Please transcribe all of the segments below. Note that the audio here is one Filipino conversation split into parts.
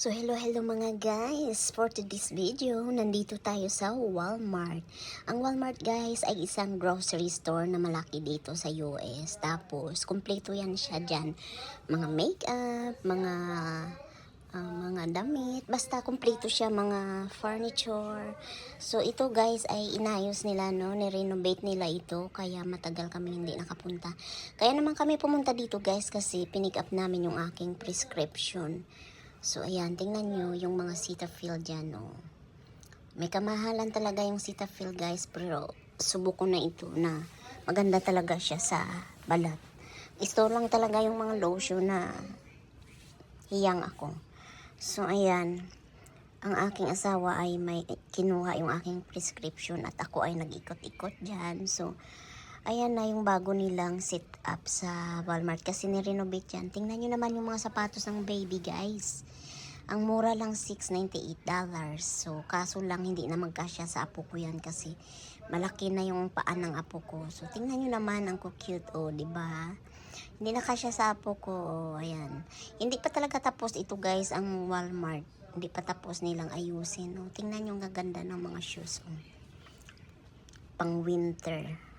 So hello hello mga guys, for today's video, nandito tayo sa Walmart. Ang Walmart guys ay isang grocery store na malaki dito sa US. Tapos, kumpleto yan siya dyan. Mga makeup, mga ah, mga damit, basta kumpleto siya mga furniture. So ito guys ay inayos nila no, ni-renovate nila ito kaya matagal kami hindi nakapunta. Kaya naman kami pumunta dito guys kasi pinick up namin yung aking prescription. So, ayan, tingnan nyo yung mga Cetaphil dyan, oh. May kamahalan talaga yung Cetaphil, guys, pero subok ko na ito na maganda talaga siya sa balat. Gusto lang talaga yung mga lotion na hiyang ako. So, ayan, ang aking asawa ay may kinuha yung aking prescription at ako ay nag-ikot-ikot dyan. So, ayan na yung bago nilang sit up sa Walmart kasi nirenovate yan. Tingnan nyo naman yung mga sapatos ng baby guys. Ang mura lang $698. So, kaso lang hindi na magkasya sa apo ko yan kasi malaki na yung paan ng apo ko. So, tingnan nyo naman ang cute oh, di ba? Hindi na kasya sa apo ko. Oh, ayan. Hindi pa talaga tapos ito guys ang Walmart. Hindi pa tapos nilang ayusin. Oh. Tingnan nyo ang gaganda ng mga shoes. Oh. Pang winter.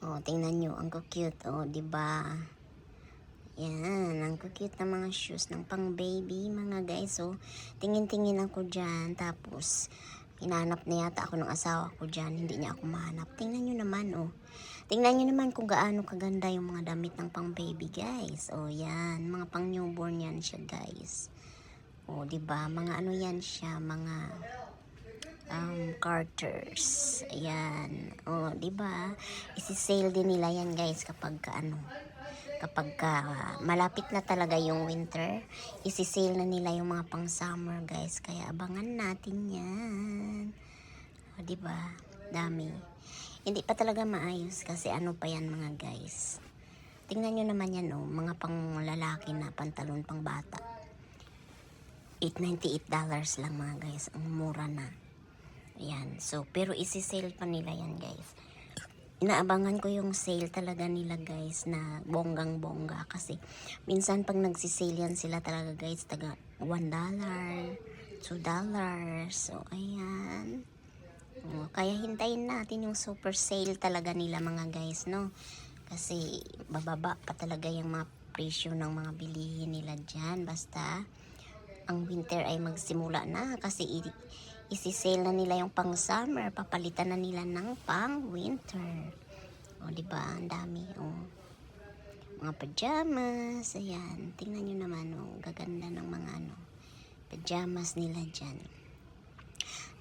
Oh, tingnan nyo, ang cute, oh, 'di ba? Yan, ang cute na mga shoes ng pang baby, mga guys. So, tingin-tingin ako diyan tapos hinanap na yata ako ng asawa ko diyan, hindi niya ako mahanap. Tingnan nyo naman, oh. Tingnan nyo naman kung gaano kaganda yung mga damit ng pang baby, guys. Oh, yan, mga pang newborn yan siya, guys. Oh, 'di ba? Mga ano yan siya, mga um, Carters. Ayan. O, di ba? Isi-sale din nila yan, guys, kapag ka, ano, kapag ka, malapit na talaga yung winter, isi-sale na nila yung mga pang-summer, guys. Kaya abangan natin yan. O, di ba? Dami. Hindi pa talaga maayos kasi ano pa yan, mga guys. Tingnan nyo naman yan, oh, mga pang lalaki na pantalon pang bata. $898 lang mga guys. Ang mura na. Ayan. So, pero isi-sale pa nila yan, guys. Inaabangan ko yung sale talaga nila, guys, na bonggang-bongga. Kasi, minsan pag nagsisale yan sila talaga, guys, taga $1, $2. So, ayan. O, kaya hintayin natin yung super sale talaga nila, mga guys, no? Kasi, bababa pa talaga yung mga presyo ng mga bilihin nila dyan. Basta, ang winter ay magsimula na kasi isi-sale na nila yung pang summer, papalitan na nila ng pang winter. O, di ba? Ang dami. O. Mga pajamas. Ayan. Tingnan nyo naman. O. Gaganda ng mga ano. Pajamas nila dyan.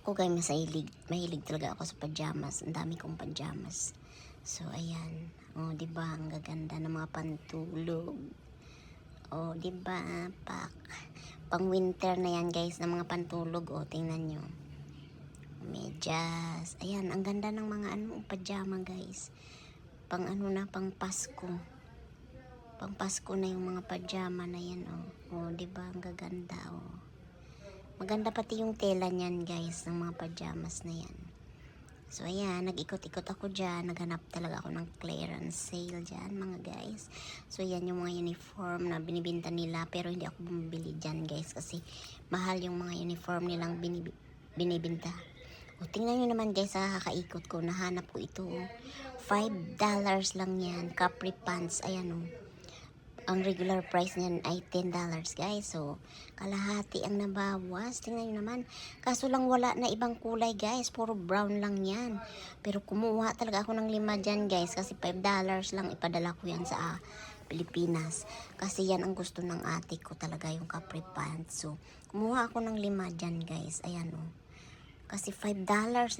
Ako guys, masahilig. Mahilig talaga ako sa pajamas. Ang dami kong pajamas. So, ayan. O, di ba? Ang gaganda ng mga pantulog. O, di ba? Pak. Pang winter na yan, guys, ng mga pantulog. O, tingnan nyo. Medyas. Ayan, ang ganda ng mga ano, pajama, guys. Pang ano na, pang Pasko. Pang Pasko na yung mga pajama na yan, o. O, di ba? Ang gaganda, o. Maganda pati yung tela niyan, guys, ng mga pajamas na yan. So, ayan, nag-ikot-ikot ako dyan. Naghanap talaga ako ng clearance sale dyan, mga guys. So, ayan yung mga uniform na binibinta nila. Pero hindi ako bumibili dyan, guys. Kasi mahal yung mga uniform nilang binib- binibinta. O, tingnan nyo naman, guys, sa kakaikot ko. Nahanap ko ito. oh. $5 lang yan. Capri pants. Ayan, oh. Ang regular price niyan ay $10, guys. So, kalahati ang nabawas. Tingnan nyo naman. Kaso lang wala na ibang kulay, guys. Puro brown lang yan. Pero kumuha talaga ako ng lima dyan, guys. Kasi $5 lang ipadala ko yan sa ah, Pilipinas. Kasi yan ang gusto ng ate ko talaga, yung capri pants. So, kumuha ako ng lima dyan, guys. Ayan, oh. Kasi $5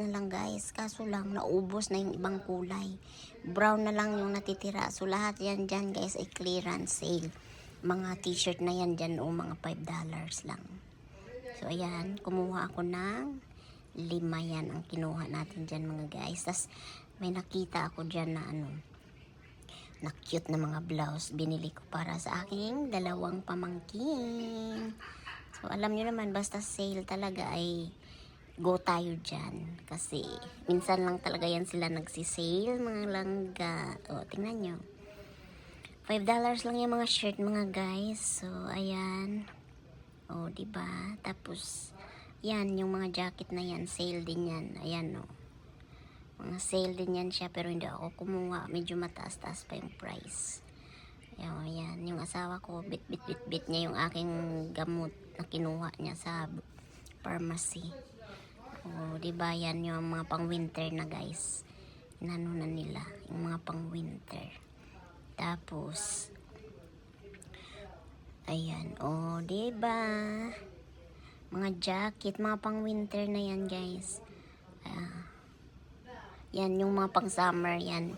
na lang guys. Kaso lang, naubos na yung ibang kulay. Brown na lang yung natitira. So, lahat yan dyan guys ay clearance sale. Mga t-shirt na yan dyan o mga $5 lang. So, ayan. Kumuha ako ng lima yan ang kinuha natin dyan mga guys. Tapos, may nakita ako dyan na ano, na cute na mga blouse. Binili ko para sa aking dalawang pamangkin. So, alam nyo naman, basta sale talaga ay go tayo dyan. Kasi, minsan lang talaga yan sila nagsisale, mga langga. O, tingnan nyo. $5 lang yung mga shirt, mga guys. So, ayan. O, ba? Tapos, yan, yung mga jacket na yan, sale din yan. Ayan, o. Mga sale din yan siya, pero hindi ako kumuha. Medyo mataas-taas pa yung price. Ayan, ayan. Yung asawa ko, bit, bit, bit, bit niya yung aking gamot na kinuha niya sa pharmacy. O, di ba yan yung mga pang winter na guys. Inano na nila, yung mga pang winter. Tapos, ayan, o, di ba? Mga jacket, mga pang winter na yan guys. Ah, yan, yung mga pang summer yan.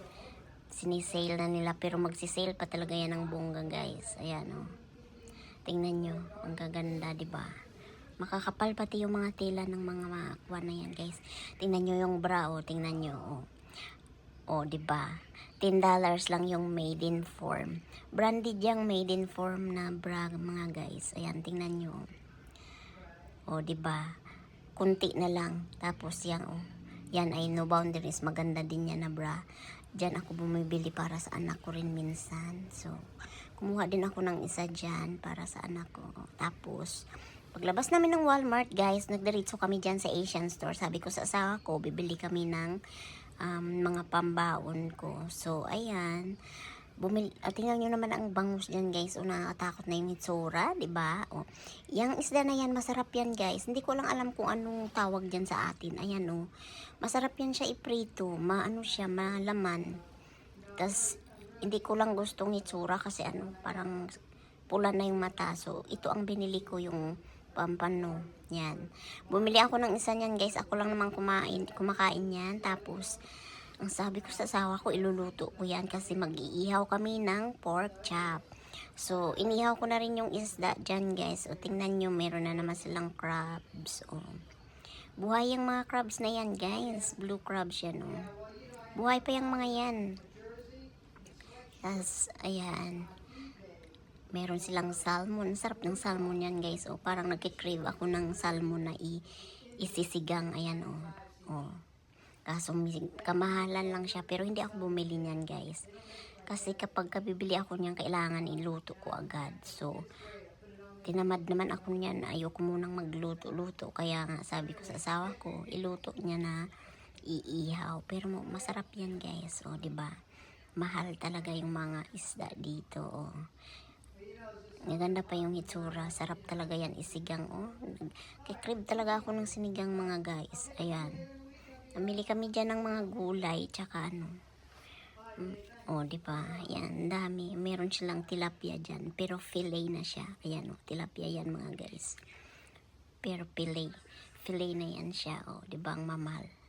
Sinisale na nila, pero magsisale pa talaga yan ng bongga guys. Ayan, o. Tingnan nyo, ang gaganda, di ba? Makakapal pati yung mga tela ng mga makwa na yan, guys. Tingnan nyo yung bra, oh. Tingnan nyo, oh. Oh, di ba? $10 lang yung made in form. Branded yung made in form na bra, mga guys. Ayan, tingnan nyo. Oh, di ba? Kunti na lang. Tapos yan, oh. Yan ay no boundaries. Maganda din yan na bra. Diyan ako bumibili para sa anak ko rin minsan. So, kumuha din ako ng isa dyan para sa anak ko. Tapos, paglabas namin ng Walmart, guys, nagdiritso kami dyan sa Asian store. Sabi ko sa asawa ko, bibili kami ng um, mga pambaon ko. So, ayan. Bumili, at tingnan nyo naman ang bangus dyan, guys. O, nakakatakot na yung itsura, ba? O, yung isda na yan, masarap yan, guys. Hindi ko lang alam kung anong tawag dyan sa atin. Ayan, o. Masarap yan siya iprito. Maano siya, malaman. Tapos, hindi ko lang gustong itsura kasi ano, parang pula na yung mata. So, ito ang binili ko yung pampano. Yan. Bumili ako ng isa niyan, guys. Ako lang naman kumain, kumakain yan. Tapos, ang sabi ko sa asawa ko, iluluto ko yan kasi mag-iihaw kami ng pork chop. So, inihaw ko na rin yung isda dyan, guys. O, tingnan nyo, meron na naman silang crabs. O, buhay yung mga crabs na yan, guys. Blue crabs yan, o. Buhay pa yung mga yan. Tapos, ayan. Meron silang salmon. Sarap ng salmon yan, guys. O, parang nagkikrave ako ng salmon na i isisigang. Ayan, o. O. Kaso, mi- kamahalan lang siya. Pero hindi ako bumili niyan, guys. Kasi kapag kabibili ako niyan, kailangan iluto ko agad. So, tinamad naman ako niyan. Ayoko munang magluto-luto. Kaya nga, sabi ko sa asawa ko, iluto niya na iihaw. Pero masarap yan, guys. O, ba? Mahal talaga yung mga isda dito. O. Maganda pa yung hitsura. Sarap talaga yan isigang. Oh. Kikrib talaga ako ng sinigang mga guys. Ayan. Namili kami dyan ng mga gulay. Tsaka ano. Mm, oh, di ba? Ayan, dami. Meron silang tilapia dyan. Pero fillet na siya. Ayan, oh, tilapia yan mga guys. Pero fillet. Fillet na yan siya. Oh, di ba? Ang mamahal.